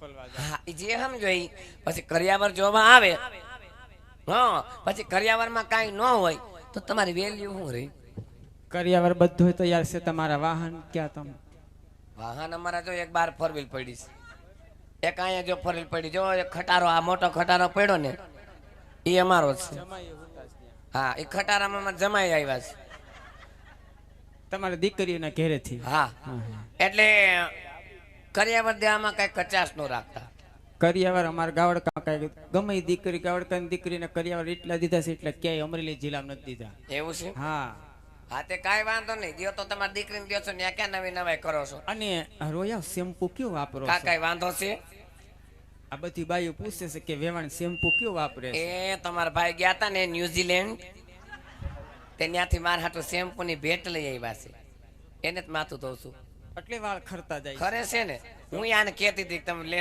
હા જે સમજો ઈ પછી કરિયાવર જોવામાં આવે. હા પછી કરિયાવરમાં કાંઈ ન હોય તો તમારી વેલ્યુ શું રહી? કરિયાવર બધું તૈયાર છે તમારા વાહન ક્યાં તમે? વાહન અમારા જો એક બાર ફોર વ્હીલ પડી છે. એક અહીંયા જો ફોર વ્હીલ પડી જો એક ખટારો આ મોટો ખટારો પડ્યો ને એ અમારો છે. હા એ ખટારામાં જમાઈ આવ્યા છે. તમારી દીકરીઓના ઘેરેથી? હા. એટલે કરિયાવર દેવામાં કઈ કચાશ ન રાખતા. કરિયાવર અમારા ગાવડકા કઈ ગમે દીકરી ગાવડકાની દીકરીને કરિયાવર એટલા દીધા છે એટલે ક્યાંય અમરેલી જિલ્લામાં નથી દીધા. એવું છે? હા. હા તે કાંઈ વાંધો નહીં. દ્યો તો તમારી દીકરીને દ્યો છો ત્યાં ક્યાં નવી નવાઈ કરો છો? અને રોયા શેમ્પુ કયો વાપરો કા? કાંઈ વાંધો છે? આ બધી બાઈઓ પૂછે છે કે વેવાણ શેમ્પુ કયો વાપરે એ તમારા ભાઈ ગયા હતા ને ન્યુઝીલેન્ડ. તે ત્યાંથી મારા હાટું શેમ્પુ ની ભેટ લઈ આવ્યા છે. એને જ માથું ધોઉં છું એટલે વાળ ખરતા જાય ખરે છે ને? હું યાને કહેતી હતી તમે લેસ